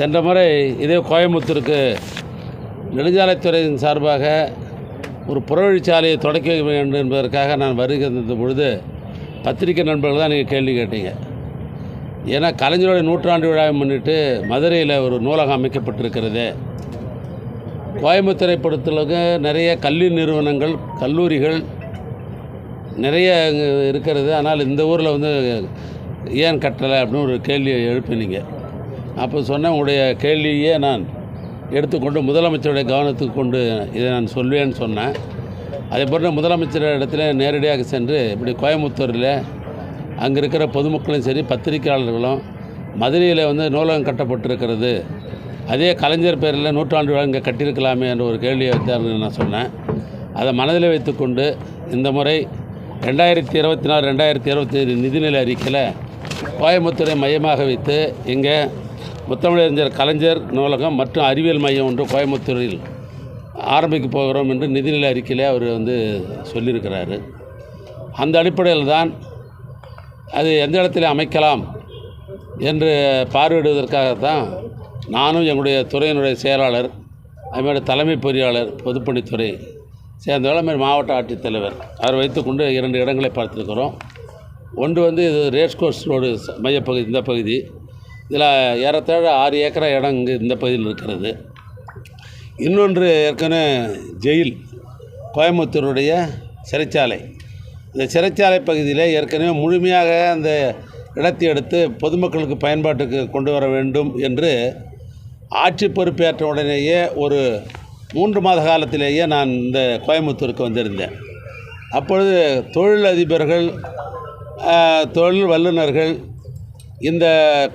சென்ற முறை இதே கோயம்புத்தூருக்கு நெடுஞ்சாலைத்துறையின் சார்பாக ஒரு புறவழிச்சாலையை தொடக்கி வைக்க வேண்டும் என்பதற்காக நான் வருகின்ற பொழுது பத்திரிகை நண்பர்கள் தான் நீங்கள் கேள்வி கேட்டீங்க. ஏன்னா கலைஞருடைய நூற்றாண்டு விழாவை முன்னிட்டு மதுரையில் ஒரு நூலகம் அமைக்கப்பட்டிருக்கிறது. கோயம்புத்தூரை பொறுத்தளவுக்கு நிறைய கல்வி நிறுவனங்கள் கல்லூரிகள் நிறைய இருக்கிறது. ஆனால் இந்த ஊரில் வந்து ஏன் கட்டலை அப்படின்னு ஒரு கேள்வியை எழுப்பினீங்க. அப்போ சொன்ன உங்களுடைய கேள்வியே நான் எடுத்துக்கொண்டு முதலமைச்சருடைய கவனத்துக்கு கொண்டு இதை நான் சொல்வேன்னு சொன்னேன். அதே போன்ற முதலமைச்சர் இடத்துல நேரடியாக சென்று இப்படி கோயம்புத்தூரில் அங்கே இருக்கிற பொதுமக்களும் சரி பத்திரிகையாளர்களும் மதுரையில் வந்து நூலகம் கட்டப்பட்டிருக்கிறது. அதே கலைஞர் பேரில் நூற்றாண்டு விழா இங்கே கட்டியிருக்கலாமே என்ற ஒரு கேள்வியை வைத்தார்னு நான் சொன்னேன். அதை மனதில் வைத்துக்கொண்டு இந்த முறை ரெண்டாயிரத்தி இருபத்தி நாலு ரெண்டாயிரத்தி இருபத்தி நிதிநிலை அறிக்கையில் கோயம்புத்தூரை மையமாக வைத்து இங்கே முத்தமிழறிஞர் கலைஞர் நூலகம் மற்றும் அறிவியல் மையம் ஒன்று கோயம்புத்தூரில் ஆரம்பிக்க போகிறோம் என்று நிதிநிலை அறிக்கையிலே அவர் வந்து சொல்லியிருக்கிறாரு. அந்த அடிப்படையில் தான் அது எந்த இடத்துல அமைக்கலாம் என்று பார்வையிடுவதற்காகத்தான் நானும் எங்களுடைய துறையினுடைய செயலாளர் அதுமாதிரி தலைமை பொறியாளர் பொதுப்பணித்துறை சேர்ந்தவர்கள் அதுமாதிரி மாவட்ட ஆட்சித்தலைவர் அவர் வைத்துக்கொண்டு இரண்டு இடங்களை பார்த்துருக்கிறோம். ஒன்று வந்து இது ரேஸ் கோர்ஸ் ரோடு மையப்பகுதி இந்த பகுதி. இதில் ஏறத்தாழ ஆறு ஏக்கரா இடம் இங்கே இந்த பகுதியில் இருக்கிறது. இன்னொன்று ஏற்கனவே ஜெயில் கோயம்புத்தூருடைய சிறைச்சாலை. இந்த சிறைச்சாலை பகுதியில் ஏற்கனவே முழுமையாக அந்த இடத்தை எடுத்து பொதுமக்களுக்கு பயன்பாட்டுக்கு கொண்டு வர வேண்டும் என்று ஆட்சி பொறுப்பேற்ற உடனேயே ஒரு மூன்று மாத காலத்திலேயே நான் இந்த கோயம்புத்தூருக்கு வந்திருந்தேன். அப்பொழுது தொழில் அதிபர்கள் தொழில் வல்லுநர்கள் இந்த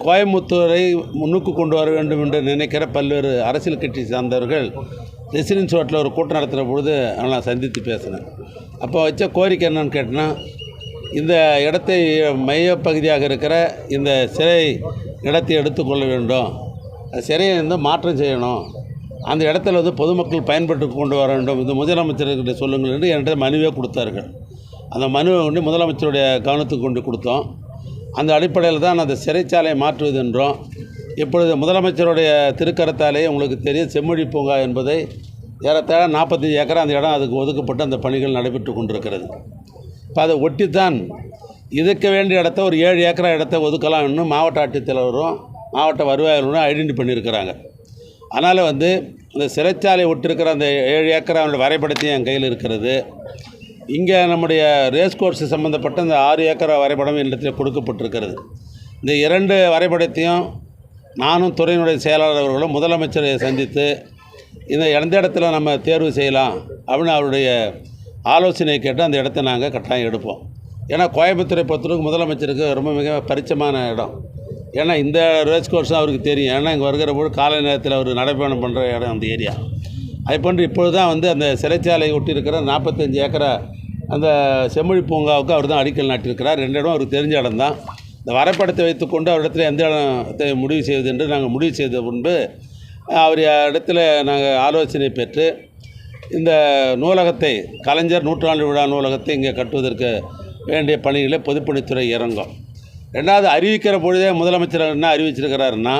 கோயம்புத்தூரை முன்னுக்கு கொண்டு வர வேண்டும் என்று நினைக்கிற பல்வேறு அரசியல் கட்சி சார்ந்தவர்கள் ரெசிடென்ஸ் ஹோட்டலில் ஒரு கூட்டம் நடத்துகிற பொழுது நான் சந்தித்து பேசினேன் அப்போ வச்ச கோரிக்கை என்னன்னு கேட்டேன்னா இந்த இடத்தை மையப்பகுதியாக இருக்கிற இந்த சிறை இடத்தை எடுத்துக்கொள்ள வேண்டும். சிறையை வந்து மாற்றம் செய்யணும். அந்த இடத்துல வந்து பொதுமக்கள் பயன்பட்டு கொண்டு வர வேண்டும். இந்த முதலமைச்சர்கிட்ட சொல்லுங்கள் என்று என்கிட்ட மனுவே கொடுத்தார்கள். அந்த மனுவை கொண்டு முதலமைச்சருடைய கவனத்துக்கு கொண்டு கொடுத்தோம். அந்த அடிப்படையில் தான் அந்த சிறைச்சாலையை மாற்றுவது என்றோம் இப்பொழுது முதலமைச்சருடைய திருக்கரத்தாலே உங்களுக்கு தெரியும் செம்மொழி பூங்கா என்பதை ஏறத்தாழ நாற்பத்தஞ்சு ஏக்கரா அந்த இடம் அதுக்கு ஒதுக்கப்பட்டு அந்த பணிகள் நடைபெற்று கொண்டிருக்கிறது. இப்போ அதை ஒட்டித்தான் இதுக்க வேண்டிய இடத்த ஒரு ஏழு ஏக்கரா இடத்த ஒதுக்கலாம்னு மாவட்ட ஆட்சித்தலைவரும் மாவட்ட வருவாய் ஐடென்டி பண்ணியிருக்கிறாங்க. அதனால் வந்து இந்த சிறைச்சாலை ஒட்டிருக்கிற அந்த ஏழு ஏக்கர் அவனுடைய வரைபடத்தையும் என் கையில் இருக்கிறது. இங்கே நம்முடைய ரேஸ் கோர்ஸ் சம்மந்தப்பட்ட இந்த ஆறு ஏக்கர் வரைபடம் என்னிடத்தில் கொடுக்கப்பட்டிருக்கிறது. இந்த இரண்டு வரைபடத்தையும் நானும் துறையினுடைய செயலாளர் அவர்களும் முதலமைச்சரை சந்தித்து இந்த எந்த இடத்துல நம்ம தேர்வு செய்யலாம் அப்படின்னு அவருடைய ஆலோசனை கேட்டு அந்த இடத்த நாங்கள் கட்டாயம் எடுப்போம். ஏன்னா கோயம்புத்தூரை பொறுத்தவரைக்கும் முதலமைச்சருக்கு ரொம்ப மிக பரிச்சயமான இடம். ஏன்னா இந்த ரேஸ் கோர்ஸ் அவருக்கு தெரியும். ஏன்னா இங்கே வருகிற போது காலை நேரத்தில் அவர் நடைபயணம் பண்ணுற இடம் அந்த ஏரியா அதே போன்று இப்பொழுது தான் வந்து அந்த சிறைச்சாலை ஒட்டி இருக்கிற நாற்பத்தஞ்சு ஏக்கரா அந்த செம்மொழி பூங்காவுக்கு அவர் தான் அடிக்கல் நாட்டியிருக்கிறார். ரெண்டு இடம் அவருக்கு தெரிஞ்ச இடம் தான். இந்த வரைபடத்தை வைத்துக்கொண்டு அவரிடத்தில் எந்த இடத்தை முடிவு செய்வது என்று நாங்கள் முடிவு செய்த முன்பு அவர் இடத்துல நாங்கள் ஆலோசனை பெற்று இந்த நூலகத்தை கலைஞர் நூற்றாண்டு விழா நூலகத்தை இங்கே கட்டுவதற்கு வேண்டிய பணிகளை பொதுப்பணித்துறை இறங்கும். ரெண்டாவது அறிவிக்கிற பொழுதே முதலமைச்சர் என்ன அறிவிச்சிருக்கிறாருன்னா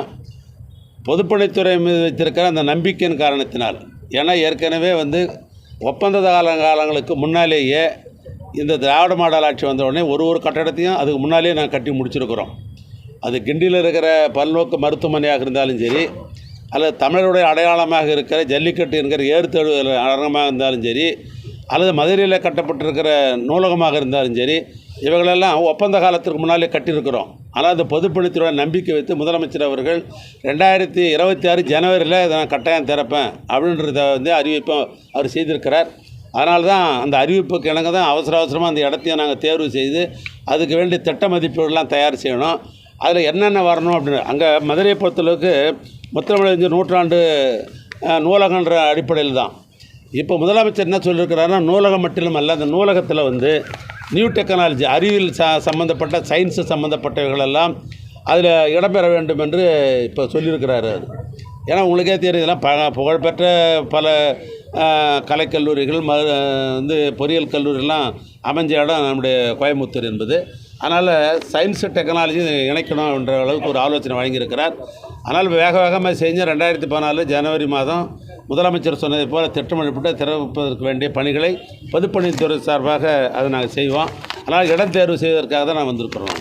பொதுப்பணித்துறை மீது வைத்திருக்கிற அந்த நம்பிக்கையின் காரணத்தினால் ஏன்னா ஏற்கனவே வந்து ஒப்பந்த கால காலங்களுக்கு முன்னாலேயே இந்த திராவிட மாடல் ஆட்சி வந்த உடனே ஒரு ஒரு கட்டடத்தையும் அதுக்கு முன்னாலேயே நாங்கள் கட்டி முடிச்சிருக்கிறோம். அது கிண்டியில் இருக்கிற பல்நோக்கு மருத்துவமனையாக இருந்தாலும் சரி அல்லது தமிழருடைய அடையாளமாக இருக்கிற ஜல்லிக்கட்டு என்கிற ஏறுதழு அரங்கமாக இருந்தாலும் சரி அல்லது மதுரையில் கட்டப்பட்டிருக்கிற நூலகமாக இருந்தாலும் சரி இவைகளெல்லாம் ஒப்பந்த காலத்திற்கு முன்னாலே கட்டியிருக்கிறோம். ஆனால் அந்த பொதுப்பணித்துறை நம்பிக்கை வைத்து முதலமைச்சர் அவர்கள் ரெண்டாயிரத்தி இருபத்தி ஆறு ஜனவரியில் இதை நான் கட்டாயம் திறப்பேன் அப்படின்றத வந்து அறிவிப்பை அவர் செய்திருக்கிறார். அதனால தான் அந்த அறிவிப்புக்கு இணங்க தான் அவசர அவசரமாக அந்த இடத்தையும் நாங்கள் தேர்வு செய்து அதுக்கு வேண்டிய திட்ட மதிப்பீடுலாம் தயார் செய்யணும். அதில் என்னென்ன வரணும் அப்படின்னு அங்கே மதுரையை பொறுத்தளவுக்கு முத்தமிழஞ்சு நூற்றாண்டு நூலகன்ற அடிப்படையில் தான் இப்போ முதலமைச்சர் என்ன சொல்லியிருக்கிறாருன்னா நூலகம் மட்டும் அல்ல அந்த நூலகத்தில் வந்து நியூ டெக்னாலஜி அறிவியல் ச சம்மந்தப்பட்ட சயின்ஸு சம்மந்தப்பட்டவர்களெல்லாம் அதில் இடம்பெற வேண்டும் என்று இப்போ சொல்லியிருக்கிறாரு அது ஏன்னா உங்களுக்கே தெரியும் இதெல்லாம் ப புகழ்பெற்ற பல கலைக்கல்லூரிகள் ம வந்து பொறியியல் கல்லூரிலாம் அமைஞ்ச இடம் நம்முடைய கோயம்புத்தூர் என்பது. அதனால் சயின்ஸு டெக்னாலஜி இணைக்கணும் என்ற அளவுக்கு ஒரு ஆலோசனை வழங்கியிருக்கிறார். ஆனால் வேக வேகமாக செஞ்சு ரெண்டாயிரத்தி பதினாலு ஜனவரி மாதம் முதலமைச்சர் சொன்னதை போல் திட்டமிடப்பட்டு திறப்பதற்கு வேண்டிய பணிகளை பொதுப்பணித்துறை சார்பாக அதை நாங்கள் செய்வோம். ஆனால் இடம் தேர்வு செய்வதற்காக தான் நான் வந்திருக்கிறோம்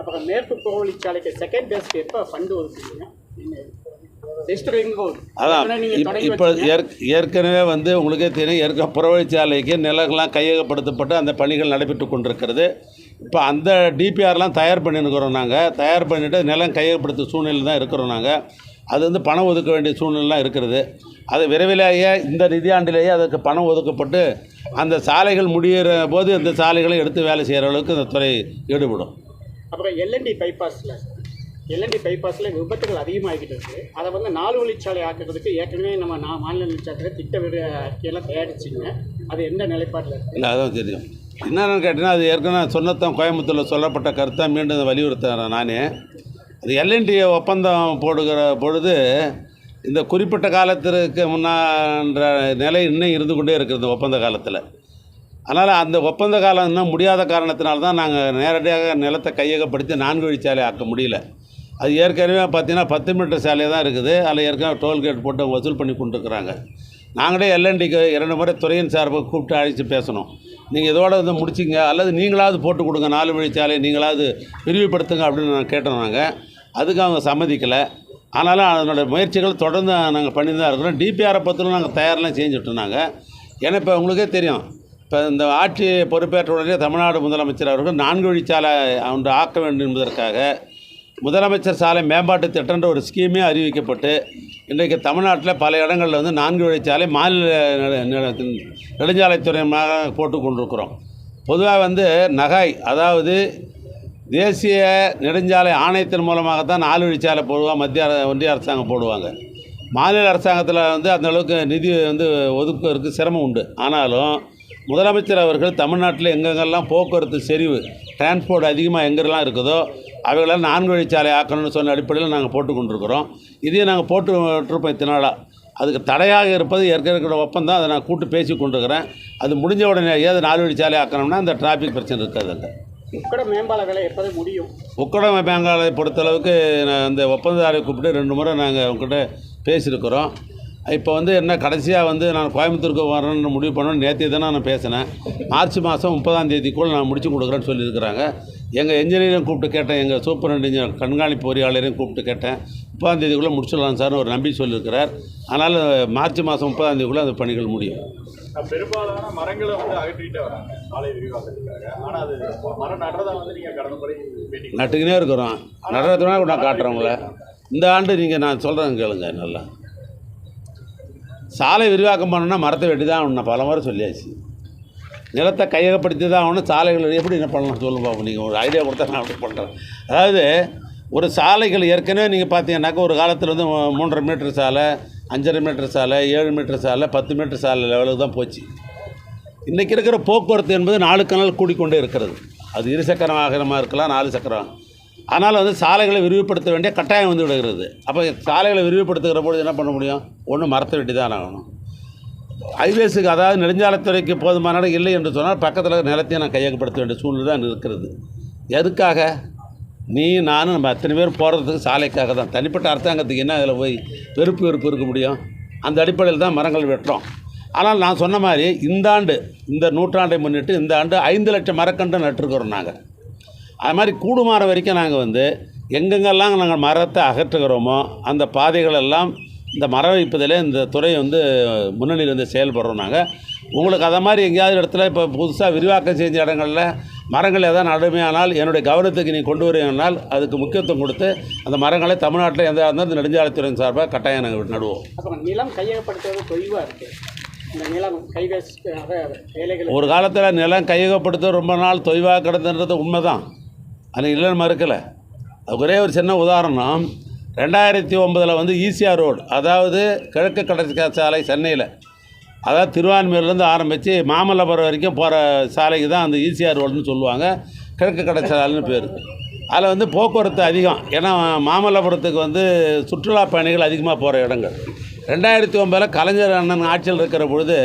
அப்புறம் மேற்கு புறவழிச்சாலைக்கு செகண்ட் எப்போ ஃபண்டு அதான். இப்போ ஏற் ஏற்கனவே வந்து உங்களுக்கே தெரியும் ஏற்க புறவழிச்சாலைக்கு நிலங்கள்லாம் கையகப்படுத்தப்பட்டு அந்த பணிகள் நடைபெற்று கொண்டிருக்கிறது. இப்போ அந்த டிபிஆர்லாம் தயார் பண்ணியிருக்கிறோம் நாங்கள் தயார் பண்ணிவிட்டு நிலம் கையகப்படுத்த சூழ்நிலை தான் இருக்கிறோம் நாங்கள் அது வந்து பணம் ஒதுக்க வேண்டிய சூழ்நிலைலாம் இருக்கிறது. அது விரைவிலேயே இந்த நிதியாண்டிலேயே அதுக்கு பணம் ஒதுக்கப்பட்டு அந்த சாலைகள் முடிகிற போது இந்த சாலைகளை எடுத்து வேலை செய்கிற அளவுக்கு இந்த துறை ஈடுபடும். அப்புறம் எல்என்டி பைபாஸில் எல்என்டி பைபாஸில் விபத்துகள் அதிகமாகிட்டு இருக்கு. அதை வந்து நாலு வழிச்சாலை ஆக்குறதுக்கு ஏற்கனவே நம்ம நான் மாநில நிர்வாகத்தில் திட்ட விட அறிக்கையெல்லாம் தயாரிச்சிங்க. அது எந்த நிலைப்பாட்டில் இருக்குது இல்லை அதான் தெரியும். என்னென்னு கேட்டிங்கன்னா அது ஏற்கனவே சொன்னதான் கோயம்புத்தூரில் சொல்லப்பட்ட கருத்தை மீண்டும் அதை வலியுறுத்துகிறேன் நானே. அது எல்என்டி ஒப்பந்தம் போடுகிற பொழுது இந்த குறிப்பிட்ட காலத்திற்கு முன்னான்ற நிலை இன்னும் இருந்து கொண்டே இருக்கிறது ஒப்பந்த காலத்தில். அதனால் அந்த ஒப்பந்த காலம் இன்னும் முடியாத காரணத்தினால தான் நாங்கள் நேரடியாக நிலத்தை கையகப்படுத்தி நான்கு வழிச்சாலை ஆக்க முடியல. அது ஏற்கனவே பார்த்தீங்கன்னா பத்து மீட்டர் சாலையாக தான் இருக்குது. அதில் ஏற்கனவே டோல்கேட் போட்டு வசூல் பண்ணி கொண்டுருக்குறாங்க. நாங்களே எல்என்டிக்கு இரண்டு முறை துறையின் சார்பாக கூப்பிட்டு அழைச்சி பேசணும். நீங்கள் இதோட வந்து முடிச்சிங்க அல்லது நீங்களாவது போட்டு கொடுங்க நாலு வழிச்சாலை நீங்களாவது விரிவுபடுத்துங்க அப்படின்னு நான் கேட்டோம் நாங்கள் அதுக்கு அவங்க சம்மதிக்கலை. ஆனாலும் அதனுடைய முயற்சிகள் தொடர்ந்து நாங்கள் பண்ணி தான் இருக்கிறோம் டிபிஆரை பற்றிலும் நாங்கள் தயாரெலாம் செஞ்சுட்டோம் நாங்கள் ஏன்னா இப்போ உங்களுக்கே தெரியும். இப்போ இந்த ஆட்சி பொறுப்பேற்ற உடனே தமிழ்நாடு முதலமைச்சர் அவர்கள் நான்கு வழிச்சாலை ஒன்று ஆக்க வேண்டும் என்பதற்காக முதலமைச்சர் சாலை மேம்பாட்டு திட்டம்ன்ற ஒரு ஸ்கீமே அறிவிக்கப்பட்டு இன்றைக்கு தமிழ்நாட்டில் பல இடங்களில் வந்து நான்கு வழிச்சாலை மாநில நெடுஞ்சாலைத்துறையமாக போட்டு கொண்டிருக்கிறோம். பொதுவாக வந்து நகாய் அதாவது தேசிய நெடுஞ்சாலை ஆணையத்தின் மூலமாக தான் நாலு வழிச்சாலை போடுவாங்க மத்திய அர- ஒன்றிய அரசாங்கம் போடுவாங்க. மாநில அரசாங்கத்தில் வந்து அந்த அளவுக்கு நிதி வந்து ஒதுக்குவதற்கு சிரமம் உண்டு. ஆனாலும் முதலமைச்சர் அவர்கள் தமிழ்நாட்டில் எங்கெங்கெல்லாம் போக்குவரத்து செறிவு டிரான்ஸ்போர்ட் அதிகமாக எங்கெல்லாம் இருக்குதோ அவைகளெல்லாம் நான்கு வழிச்சாலை ஆக்கணும்னு சொன்ன அடிப்படையில் நாங்கள் போட்டு கொண்டிருக்கிறோம். இதையும் நாங்கள் போட்டுருப்போம் இத்தனை நாளாக அதுக்கு தடையாக இருப்பது ஏற்கனவே ஒப்பந்தம். அதை நான் கூட்டு பேசி கொண்டிருக்கிறேன். அது முடிஞ்ச உடனே ஏது நாலு வழிச்சாலை ஆக்கணும்னா அந்த டிராஃபிக் பிரச்சனை இருக்காது அங்கே. உக்கட மேம்பால வேலை எப்போது முடியும்? உக்கடமை பேங்காலை பொறுத்தளவுக்கு நான் அந்த ஒப்பந்ததாரை கூப்பிட்டு ரெண்டு முறை நாங்கள் அவங்ககிட்ட பேசியிருக்கிறோம். இப்போ வந்து என்ன கடைசியாக வந்து நான் கோயம்புத்தூருக்கு வரேன்னு முடிவு பண்ணோன்னு நேற்று தானே நான் பேசினேன். மார்ச் மாதம் முப்பதாம் தேதிக்குள் நான் முடிச்சு கொடுக்குறேன்னு சொல்லியிருக்கிறாங்க. எங்கள் என்ஜினியரையும் கூப்பிட்டு கேட்டேன் எங்கள் சூப்பரண்ட் இன்ஜினியர் கண்காணிப்பு பொறியாளரையும் கூப்பிட்டு கேட்டேன். முப்பதாம் தேதிக்குள்ளே முடிச்சிடலாம் சார்னு ஒரு நம்பி சொல்லியிருக்கிறார். அதனால் மார்ச் மாதம் முப்பதாம் தேதிக்குள்ளே அந்த பணிகள் முடியும். பெரும்பாலான மரங்களை வந்து அகற்றிட்டே வராங்க சாலை விரிவாக்கத்துக்காக. ஆனா அது மரம் நடுறதா வந்து நீங்க கடந்த முறை நட்டுக்கினே இருக்கிறோம். நடுறதுனா நான் காட்டுறேன் உங்களை. இந்த ஆண்டு நீங்கள் நான் சொல்கிறேன் கேளுங்க நல்லா. சாலை விரிவாக்கம் பண்ணணும்னா மரத்தை வெட்டி தான் ஆகணும். பல முறை சொல்லியாச்சு. நிலத்தை கையகப்படுத்தி தான் ஆகணும். சாலைகள் எப்படி என்ன பண்ணலாம் சொல்லுங்க பாப்போம். நீங்கள் ஒரு ஐடியா கொடுத்தா நான் அப்படி பண்ணுறேன் அதாவது ஒரு சாலைகள் ஏற்கனவே நீங்கள் பார்த்தீங்கன்னாக்கா ஒரு காலத்தில் வந்து மூன்றரை மீட்டர் சாலை அஞ்சரை மீட்டர் சாலை ஏழு மீட்டர் சாலை பத்து மீட்டர் சாலை லெவலுக்கு தான் போச்சு. இன்றைக்கி இருக்கிற போக்குவரத்து என்பது நாளுக்கு நாள் கூடிக்கொண்டே இருக்கிறது. அது இருசக்கர வாகனமாக இருக்கலாம் நாலு சக்கரம் ஆனால் வந்து சாலைகளை விரிவுபடுத்த வேண்டிய கட்டாயம் வந்து விடுகிறது. அப்போ சாலைகளை விரிவுபடுத்துகிற பொழுது என்ன பண்ண முடியும்? ஒன்று மரத்தை வெட்டி தான் ஆகணும். ஹைவேஸுக்கு அதாவது நெடுஞ்சாலைத்துறைக்கு போதுமான இடம் இல்லை என்று சொன்னால் பக்கத்தில் நிலத்தையும் நான் கையகப்படுத்த வேண்டிய சூழ்நிலை தான் இருக்கிறது. எதுக்காக? நீ நானும் நம்ம அத்தனை பேர் போகிறதுக்கு சாலைக்காக தான். தனிப்பட்ட அரசாங்கத்துக்கு என்ன அதில் போய் வெறுப்பு வெறுப்பு இருக்க முடியும்? அந்த அடிப்படையில் தான் மரங்கள் வெட்டுறோம். ஆனால் நான் சொன்ன மாதிரி இந்த ஆண்டு இந்த நூற்றாண்டை முன்னிட்டு இந்த ஆண்டு ஐந்து லட்சம் மரக்கன்று நட்டுருக்குறோம் நாங்கள் அது மாதிரி கூடுமாற வரைக்கும் நாங்கள் வந்து எங்கெங்கெல்லாம் நாங்கள் மரத்தை அகற்றுகிறோமோ அந்த பாதைகள் எல்லாம் இந்த மரம் வைப்பதில் இந்த துறை வந்து முன்னணியில் வந்து செயல்படுறோம் நாங்கள் உங்களுக்கு அதை மாதிரி எங்கேயாவது இடத்துல இப்போ புதுசாக விரிவாக்கம் செஞ்ச இடங்களில் மரங்கள் எதாவது நடுமையானால் என்னுடைய கவனத்துக்கு நீ கொண்டு வருவீங்கனால் அதுக்கு முக்கியத்துவம் கொடுத்து அந்த மரங்களை தமிழ்நாட்டில் எந்த இருந்தாலும் இந்த நெடுஞ்சாலைத்துறையின் சார்பாக கட்டாயம் நாங்கள் நடுவோம். அப்புறம் நிலம் கையகப்படுத்துவது தொய்வாக இருக்குது ஒரு காலத்தில் நிலம் கையகப்படுத்த ரொம்ப நாள் தொய்வாக கிடந்துன்றது உண்மை அது இல்லைன்னு மறுக்கலை அது ஒரே ஒரு சின்ன உதாரணம். ரெண்டாயிரத்தி ஒம்பதில் வந்து ஈசிஆர் ரோடு அதாவது கிழக்கு கடற்கரை சாலை சென்னையில். அதாவது திருவான்மையூர்லேருந்து ஆரம்பித்து மாமல்லபுரம் வரைக்கும் போகிற சாலைக்கு தான் அந்த ஈசிஆர் ரோடுன்னு சொல்லுவாங்க. கிழக்கு கடற்சாலைன்னு பேர். அதில் வந்து போக்குவரத்து அதிகம். ஏன்னா மாமல்லபுரத்துக்கு வந்து சுற்றுலா பயணிகள் அதிகமாக போகிற இடங்கள். ரெண்டாயிரத்தி ஒம்பதில் கலைஞர் அண்ணன் ஆட்சியில் இருக்கிற பொழுது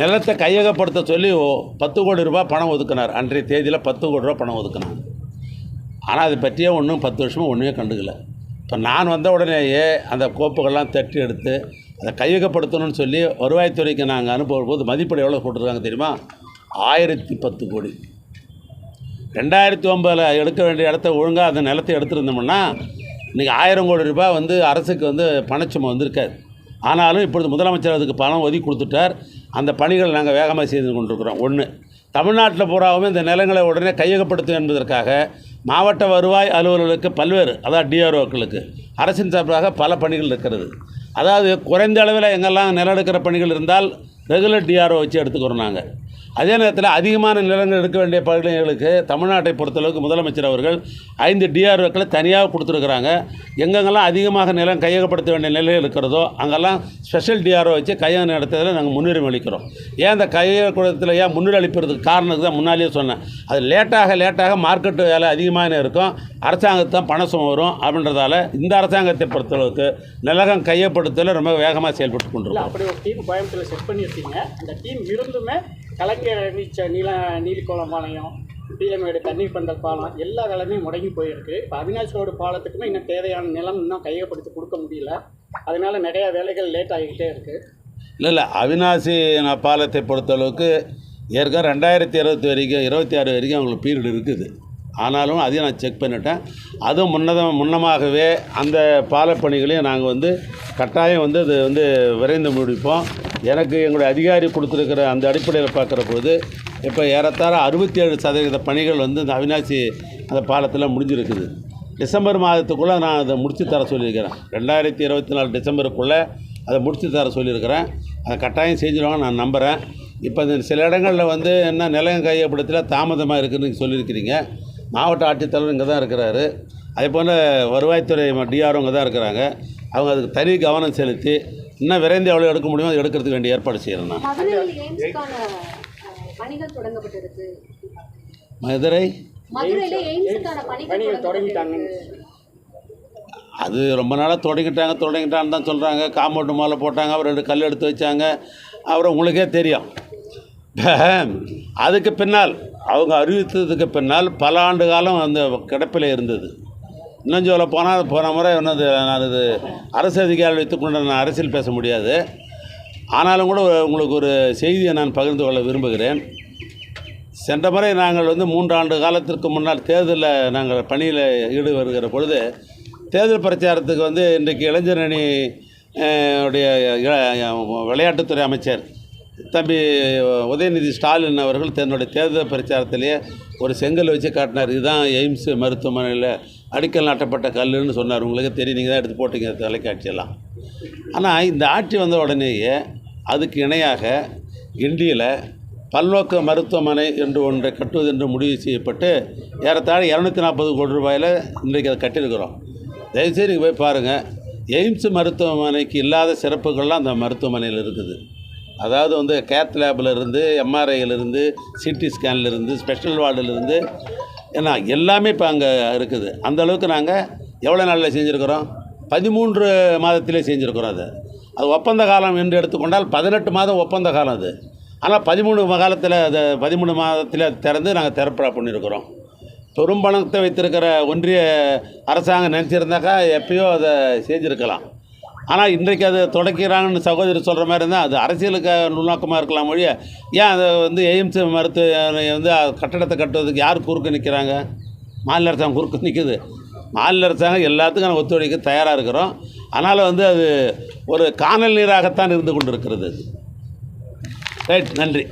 நிலத்தை கையகப்படுத்த சொல்லி பத்து கோடி ரூபாய் பணம் ஒதுக்கினார். அன்றைய தேதியில் பத்து கோடி ரூபா பணம் ஒதுக்கினாங்க. ஆனால் அதை பற்றியே ஒன்றும் பத்து வருஷமாக ஒன்றுமே கண்டுக்கல. இப்போ நான் வந்த உடனேயே அந்த கோப்புகள்லாம் தட்டி எடுத்து அதை கையகப்படுத்தணும்னு சொல்லி வருவாய்த்துறைக்கு நாங்கள் அனுப்புகிற போது மதிப்பீடு எவ்வளோ போட்டிருக்காங்க தெரியுமா? ஆயிரத்தி பத்து கோடி. ரெண்டாயிரத்தி ஒம்பதில் எடுக்க வேண்டிய இடத்த ஒழுங்காக அந்த நிலத்தை எடுத்திருந்தோம்னா இன்றைக்கி ஆயிரம் கோடி ரூபாய் வந்து அரசுக்கு வந்து பணச்சுமை வந்திருக்காது. ஆனாலும் இப்பொழுது முதலமைச்சர் அதுக்கு பணம் ஒதுக்கி கொடுத்துட்டார். அந்த பணிகள் நாங்கள் வேகமாக செய்து கொண்டிருக்கிறோம். ஒன்று தமிழ்நாட்டில் பூராவும் இந்த நிலங்களை உடனே கையகப்படுத்தும் என்பதற்காக மாவட்ட வருவாய் அலுவலர்களுக்கு பல்வேறு அதாவது டிஆர்ஓக்களுக்கு அரசின் சார்பாக பல பணிகள் இருக்கிறது. அதாவது குறைந்த அளவில் எங்கெல்லாம் நிலம் எடுக்கிற பணிகள் இருந்தால் ரெகுலர் டிஆர்ஓ வச்சு எடுத்துக்கிறோம் நாங்கள் அதே நேரத்தில் அதிகமான நிலங்கள் எடுக்க வேண்டிய பகுதிகளுக்கு தமிழ்நாட்டை பொறுத்தளவுக்கு முதலமைச்சர் அவர்கள் ஐந்து டிஆர்ஓக்களை தனியாக கொடுத்துருக்குறாங்க. எங்கெங்கெல்லாம் அதிகமாக நிலம் கையகப்படுத்த வேண்டிய நிலையில் இருக்கிறதோ அங்கெல்லாம் ஸ்பெஷல் டிஆர்ஓ வச்சு கையக நடத்துறதுல நாங்கள் முன்னுரிமை அளிக்கிறோம். ஏன் அந்த கையகப்படுத்தல ஏன் முன்னுரிமை அளிப்பதுக்கு காரணத்துக்கு தான் முன்னாலேயே சொன்னேன். அது லேட்டாக லேட்டாக மார்க்கெட்டு வேலை அதிகமாக இருக்கும்? அரசாங்கத்து தான் பண வரும் அப்படின்றதால இந்த அரசாங்கத்தை பொறுத்தளவுக்கு நிலகம் கையப்படுத்தல ரொம்ப வேகமாக செயல்பட்டு இல்லை கொண்டிருக்கோம் அப்படி டீம் அந்த டீம் இருந்துமே கலைஞர் நீச்ச நீல நீலிக்கோளம் பாளையம் டிஎம்ஏடு தண்ணீர் பந்தல் பாலம் எல்லா வேலையுமே முடங்கி போயிருக்கு. இப்போ அவினாஷ் ரோடு பாலத்துக்குமே இன்னும் தேவையான நிலம் இன்னும் கையப்படுத்தி கொடுக்க முடியல. அதனால நிறைய வேலைகள் லேட் ஆகிக்கிட்டே இருக்குது இல்லை இல்லை. அவினாசி பாலத்தை பொறுத்தளவுக்கு ஏற்கனவே ரெண்டாயிரத்தி இருபத்தி வரைக்கும் இருபத்தி ஆறு வரைக்கும் அவங்களுக்கு பீரியட் இருக்குது. ஆனாலும் அதையும் நான் செக் பண்ணிட்டேன். அதுவும் முன்னதம் முன்னமாகவே அந்த பாலப்பணிகளையும் நாங்கள் வந்து கட்டாயம் வந்து அது வந்து விரைந்து முடிப்போம். எனக்கு எங்களுடைய அதிகாரி கொடுத்துருக்கிற அந்த அடிப்படையில் பார்க்குற போது இப்போ ஏறத்தாழ அறுபத்தி ஏழு சதவீத பணிகள் வந்து இந்த அவினாசி அந்த பாலத்தில் முடிஞ்சிருக்குது. டிசம்பர் மாதத்துக்குள்ளே நான் அதை முடித்து தர சொல்லியிருக்கிறேன். ரெண்டாயிரத்தி இருபத்தி நாலு டிசம்பருக்குள்ளே அதை முடித்து தர சொல்லியிருக்கிறேன். அதை கட்டாயம் செஞ்சிடுவாங்க நான் நம்புகிறேன் இப்போ இந்த சில இடங்களில் வந்து என்ன நிலையம் கையப்படுத்தல தாமதமாக இருக்குதுன்னு சொல்லியிருக்கிறீங்க. மாவட்ட ஆட்சித்தலைவர் இங்கே தான் இருக்கிறாரு. அதே போல் வருவாய்த்துறை டிஆர்ஓ இங்கே தான் இருக்கிறாங்க. அவங்க அதுக்கு தனி கவனம் செலுத்தி இன்னும் விரைந்து எவ்வளோ எடுக்க முடியுமோ அதை எடுக்கிறதுக்கு வேண்டிய ஏற்பாடு செய்கிறேன் நான். மதுரை? அது ரொம்ப நாளாக தொடங்கிட்டாங்க தொடங்கிட்டான்னு தான் சொல்கிறாங்க காம்பவுண்டு மேலே போட்டாங்க அப்புறம் ரெண்டு கல் எடுத்து வச்சாங்க. அப்புறம் உங்களுக்கே தெரியும். அதுக்கு பின்னால் அவங்க அறிவித்ததுக்கு பின்னால் பல ஆண்டு காலம் அந்த கிடப்பில் இருந்தது. இன்னும் சொல்ல போனால் போன முறை என்னது நான் இது அரசு அதிகாரி வைத்துக்கொண்டு நான் அரசியல் பேச முடியாது. ஆனாலும் கூட உங்களுக்கு ஒரு செய்தியை நான் பகிர்ந்து கொள்ள விரும்புகிறேன். சென்ற முறை நாங்கள் வந்து மூன்று ஆண்டு காலத்திற்கு முன்னால் தேர்தலில் நாங்கள் பணியில் ஈடு வருகிற பொழுது தேர்தல் பிரச்சாரத்துக்கு வந்து இன்றைக்கு இளைஞரணி அணி உடைய விளையாட்டுத்துறை அமைச்சர் தம்பி உதயநிதி ஸ்டாலின் அவர்கள் தன்னுடைய தேர்தல் பிரச்சாரத்திலேயே ஒரு செங்கல் வச்சு காட்டினார். இதுதான் எய்ம்ஸ் மருத்துவமனையில் அடிக்கல் நாட்டப்பட்ட கல்லுன்னு சொன்னார். உங்களுக்கு தெரியும் நீங்கள் தான் எடுத்து போட்டீங்க தொலைக்காட்சியெல்லாம் ஆனால் இந்த ஆட்சி வந்த உடனேயே அதுக்கு இணையாக கிண்டியில் பல்நோக்கு மருத்துவமனை என்று ஒன்றை கட்டுவது என்று முடிவு செய்யப்பட்டு ஏறத்தாழ இரநூத்தி நாற்பது கோடி ரூபாயில் இன்றைக்கு அதை கட்டியிருக்கிறோம். தயவுசெய்து நீங்கள் போய் பாருங்கள் எய்ம்ஸ் மருத்துவமனைக்கு இல்லாத சிறப்புகள்லாம் அந்த மருத்துவமனையில் இருக்குது. அதாவது வந்து கேத் லேபிலிருந்து எம்ஆர்ஐயிலிருந்து சிடி ஸ்கேன்லேருந்து ஸ்பெஷல் வார்டிலிருந்து ஏன்னா எல்லாமே இப்போ அங்கே இருக்குது. அந்த அளவுக்கு நாங்கள் எவ்வளோ நாளில் செஞ்சுருக்கிறோம்? பதிமூன்று மாதத்திலே செஞ்சுருக்கிறோம் அது. அது ஒப்பந்த காலம் என்று எடுத்துக்கொண்டால் பதினெட்டு மாதம் ஒப்பந்த காலம் அது. ஆனால் பதிமூணு காலத்தில் அதை பதிமூணு மாதத்தில் அது திறந்து நாங்கள் திறப்படா பண்ணியிருக்கிறோம் பெரும் பணத்தை வைத்திருக்கிற ஒன்றிய அரசாங்கம் நினச்சிருந்தாக்கா எப்பயோ அதை செஞ்சுருக்கலாம். ஆனால் இன்றைக்கு அது தொடக்கிறாங்கன்னு சகோதரி சொல்கிற மாதிரி இருந்தால் அது அரசியலுக்கு நுண்ணோக்கமாக இருக்கலாம் மொழிய ஏன் அதை வந்து எய்ம்ஸ் மருத்துவமனை வந்து கட்டடத்தை கட்டுவதுக்கு யார் குறுக்க நிற்கிறாங்க மாநில அரசாங்கம் குறுக்க நிற்குது மாநில அரசாங்கம் எல்லாத்துக்கும் நாங்கள் ஒத்துழைக்க தயாராக இருக்கிறோம். அதனால் வந்து அது ஒரு காணல் நீராகத்தான் இருந்து கொண்டு இருக்கிறது அது. ரைட் நன்றி.